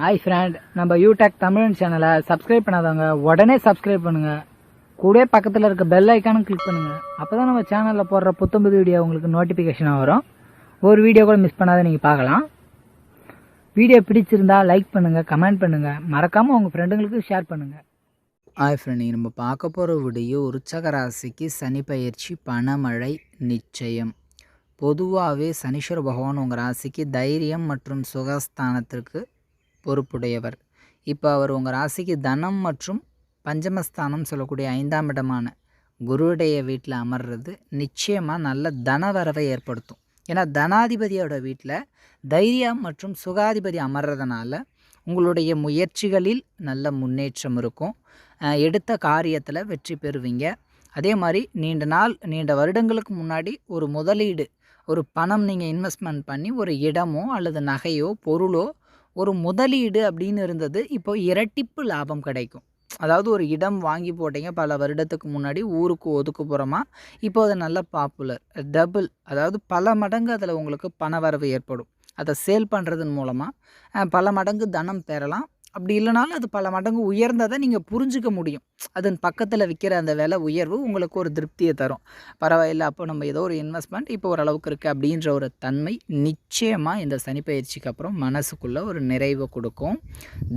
Hi friend நம்ம யூடெக் தமிழ் சேனலை subscribe பண்ணாதவங்க உடனே சப்ஸ்கிரைப் பண்ணுங்க. கூட பக்கத்தில் இருக்க பெல் ஐக்கானும் கிளிக் பண்ணுங்க. அப்பதான் நம்ம சேனலில் போடுற புத்தம்புது வீடியோ உங்களுக்கு நோட்டிஃபிகேஷனாக வரும். ஒரு வீடியோ கூட மிஸ் பண்ணாத நீங்கள் பார்க்கலாம். வீடியோ பிடிச்சிருந்தா லைக் பண்ணுங்கள் கமெண்ட் பண்ணுங்கள் மறக்காமல் உங்கள் ஃப்ரெண்டுங்களுக்கு ஷேர் பண்ணுங்கள் ஹாய் ஃப்ரெண்ட் நம்ம பார்க்க போகிற வீடியோ உற்சக ராசிக்கு சனி பயிற்சி பணமழை நிச்சயம். பொதுவாகவே சனீஸ்வர பகவான் உங்கள் ராசிக்கு தைரியம் மற்றும் சுகஸ்தானத்திற்கு பொறுப்புடையவர். இப்போ அவர் உங்கள் ராசிக்கு தனம் மற்றும் பஞ்சமஸ்தானம் சொல்லக்கூடிய ஐந்தாம் இடமான குருவுடைய வீட்டில் அமர்றது நிச்சயமாக நல்ல தனவரவை ஏற்படுத்தும். ஏன்னா தனாதிபதியோட வீட்டில் தைரியம் மற்றும் சுகாதிபதி அமர்றதுனால உங்களுடைய முயற்சிகளில் நல்ல முன்னேற்றம் இருக்கும். எடுத்த காரியத்தில் வெற்றி பெறுவீங்க. அதே மாதிரி நீண்ட நாள் நீண்ட வருடங்களுக்கு முன்னாடி ஒரு முதலீடு ஒரு பணம் நீங்கள் இன்வெஸ்ட்மெண்ட் பண்ணி ஒரு இடமோ அல்லது நகையோ பொருளோ ஒரு முதலீடு அப்படின்னு இருந்தது இப்போ இரட்டிப்பு லாபம் கிடைக்கும். அதாவது ஒரு இடம் வாங்கி போட்டீங்க பல வருடத்துக்கு முன்னாடி ஊருக்கு ஒதுக்குப்புறமா இப்போ அது நல்ல பாப்புலர் டபுள் அதாவது பல மடங்கு அதில் உங்களுக்கு பணவரவு ஏற்படும். அதை சேல் பண்ணுறதன் மூலமாக பல மடங்கு தனம் பெறலாம். அப்படி இல்லைனாலும் அது பல மடங்கு உயர்ந்ததை நீங்கள் புரிஞ்சுக்க முடியும். அதன் பக்கத்தில் விற்கிற அந்த விலை உயர்வு உங்களுக்கு ஒரு திருப்தியை தரும். பரவாயில்ல அப்போ நம்ம ஏதோ ஒரு இன்வெஸ்ட்மெண்ட் இப்போ ஓரளவுக்கு இருக்குது அப்படின்ற ஒரு தன்மை நிச்சயமாக இந்த சனிப்பயிற்சிக்கு அப்புறம் மனசுக்குள்ளே ஒரு நிறைவை கொடுக்கும்.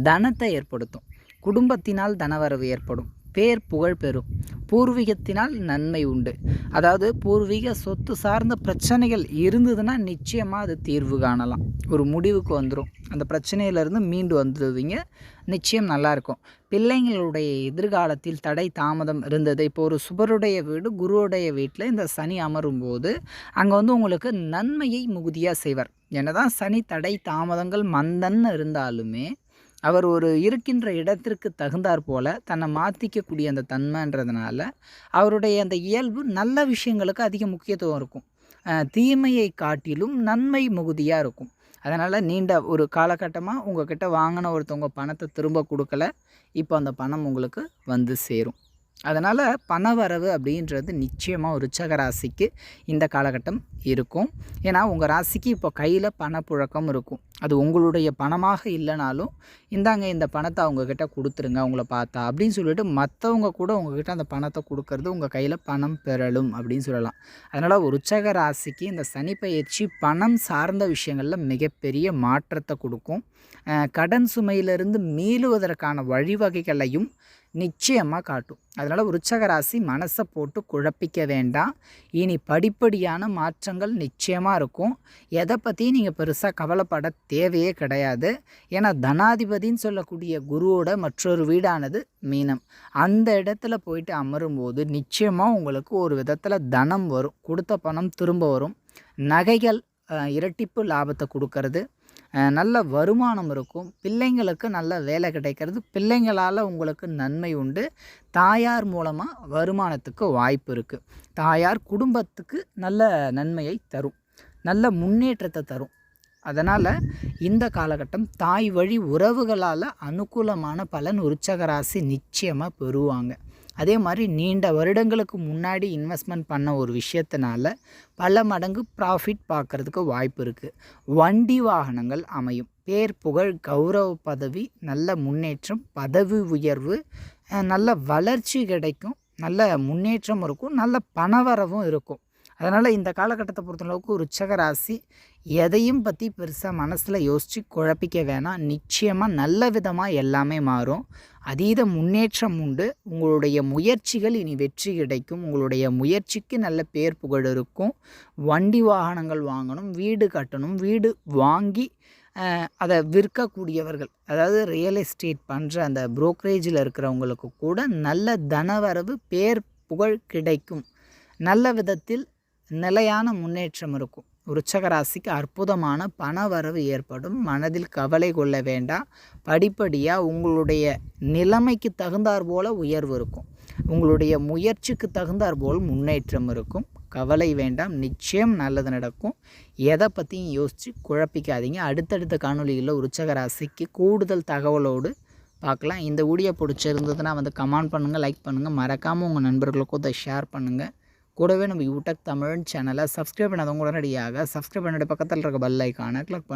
தனத்தை ஏற்படுத்தும். குடும்பத்தினால் தனவரவு ஏற்படும். பேர் புகழ் பெறும். பூர்வீகத்தினால் நன்மை உண்டு. அதாவது பூர்வீக சொத்து சார்ந்த பிரச்சனைகள் இருந்ததுன்னா நிச்சயமாக அது தீர்வு காணலாம். ஒரு முடிவுக்கு வந்துடும் அந்த பிரச்சனையிலேருந்து மீண்டு வந்துடுவீங்க. நிச்சயம் நல்லாயிருக்கும். பிள்ளைங்களுடைய எதிர்காலத்தில் தடை தாமதம் இருந்தது. இப்போ ஒரு சுபருடைய வீடு குருவுடைய வீட்டில் இந்த சனி அமரும் போது அங்கே வந்து உங்களுக்கு நன்மையை மிகுதியாக செய்வார். என்னதான் சனி தடை தாமதங்கள் மந்தன்னு இருந்தாலுமே அவர் ஒரு இருக்கின்ற இடத்திற்கு தகுந்தாற் போல தன்னை மாற்றிக்கக்கூடிய அந்த தன்மைன்றதுனால அவருடைய அந்த இயல்பு நல்ல விஷயங்களுக்கு அதிக முக்கியத்துவம் இருக்கும். தீமையை காட்டிலும் நன்மை மிகுதியாக இருக்கும். அதனால் நீண்ட ஒரு காலகட்டமாக உங்ககிட்ட வாங்கின ஒருத்தவங்க பணத்தை திரும்ப கொடுக்கல. இப்போ அந்த பணம் உங்களுக்கு வந்து சேரும். அதனால் பணவரவு அப்படின்றது நிச்சயமாக ஒரு உச்சக ராசிக்கு இந்த காலகட்டம் இருக்கும். ஏன்னா உங்கள் ராசிக்கு இப்போ கையில் பணப்புழக்கம் இருக்கும். அது உங்களுடைய பணமாக இல்லைனாலும் இந்தாங்க இந்த பணத்தை அவங்கக்கிட்ட கொடுத்துருங்க அவங்கள பார்த்தா அப்படின்னு சொல்லிட்டு மற்றவங்க கூட உங்ககிட்ட அந்த பணத்தை கொடுக்கறது உங்கள் கையில் பணம் பெறலும் அப்படின்னு சொல்லலாம். அதனால் ஒரு உச்சக ராசிக்கு இந்த சனி பயிற்சி பணம் சார்ந்த விஷயங்களில் மிகப்பெரிய மாற்றத்தை கொடுக்கும். கடன் சுமையிலிருந்து மீளுவதற்கான வழிவகைகளையும் நிச்சயமாக காட்டும். அதனால் உற்சக ராசி மனசை போட்டு குழப்பிக்க வேண்டாம். இனி படிப்படியான மாற்றங்கள் நிச்சயமாக இருக்கும். எதை பற்றியும் நீங்கள் பெருசாக கவலைப்பட தேவையே கிடையாது. ஏன்னா தனாதிபதின்னு சொல்லக்கூடிய குருவோட மற்றொரு வீடானது மீனம். அந்த இடத்துல போயிட்டு அமரும்போது நிச்சயமாக உங்களுக்கு ஒரு விதத்தில் தனம் வரும். கொடுத்த பணம் திரும்ப வரும். நகைகள் இரட்டிப்பு லாபத்தை கொடுக்கறது. நல்ல வருமானம் இருக்கும். பிள்ளைங்களுக்கு நல்ல வேலை கிடைக்கிறது. பிள்ளைங்களால் உங்களுக்கு நன்மை உண்டு. தாயார் மூலமாக வருமானத்துக்கு வாய்ப்பு இருக்குது தாயார் குடும்பத்துக்கு நல்ல நன்மையை தரும். நல்ல முன்னேற்றத்தை தரும். அதனால் இந்த காலகட்டம் தாய் வழி உறவுகளால் அனுகூலமான பலன் உற்சகராசி நிச்சயமாக பெறுவாங்க. அதே மாதிரி நீண்ட வருடங்களுக்கு முன்னாடி இன்வெஸ்ட்மெண்ட் பண்ண ஒரு விஷயத்தினால பல மடங்கு ப்ராஃபிட் பார்க்குறதுக்கு வாய்ப்பு இருக்குது வண்டி வாகனங்கள் அமையும். பேர் புகழ் கௌரவ பதவி நல்ல முன்னேற்றம் பதவி உயர்வு நல்ல வளர்ச்சி கிடைக்கும். நல்ல முன்னேற்றம் இருக்கும். நல்ல பணவரவும் இருக்கும். அதனால் இந்த காலகட்டத்தை பொறுத்தளவுக்கு ஒரு ராசி. எதையும் பற்றி பெருசாக மனசில் யோசித்து குழப்பிக்க வேணாம். நிச்சயமாக நல்ல விதமாக எல்லாமே மாறும். அதீத முன்னேற்றம் உண்டு. உங்களுடைய முயற்சிகள் இனி வெற்றி கிடைக்கும். உங்களுடைய முயற்சிக்கு நல்ல பேர் புகழ் இருக்கும். வண்டி வாகனங்கள் வாங்கணும் வீடு கட்டணும் வீடு வாங்கி அதை விற்கக்கூடியவர்கள் அதாவது ரியல் எஸ்டேட் பண்ணுற அந்த புரோக்கரேஜில் இருக்கிறவங்களுக்கு கூட நல்ல தனவரவு பேர் புகழ் கிடைக்கும். நல்ல விதத்தில் நிலையான முன்னேற்றம் இருக்கும். விருச்சக ராசிக்கு அற்புதமான பணவரவு ஏற்படும். மனதில் கவலை கொள்ள வேண்டாம். படிப்படியாக உங்களுடைய நிலைமைக்கு தகுந்தாற் போல உயர்வு இருக்கும். உங்களுடைய முயற்சிக்கு தகுந்தாற் போல் முன்னேற்றம் இருக்கும். கவலை வேண்டாம். நிச்சயம் நல்லது நடக்கும். எதை பற்றியும் யோசித்து குழப்பிக்காதீங்க. அடுத்தடுத்த காணொளிகளில் உற்சக ராசிக்கு கூடுதல் தகவலோடு பார்க்கலாம். இந்த வீடியோ பிடிச்சிருந்ததுன்னா வந்து கமெண்ட் பண்ணுங்கள் லைக் பண்ணுங்கள் மறக்காமல் உங்கள் நண்பர்களுக்கும் அதை ஷேர் பண்ணுங்கள் கூடவே நம்ம யூடெக் தமிழ் சேனலை சப்ஸ்கிரைப் பண்ணாதவங்க உடனடியாக சப்ஸ்கிரைப் பண்ணிட்டு பக்கத்தில் இருக்க பெல் ஐக்கானை கிளிக் பண்ணி.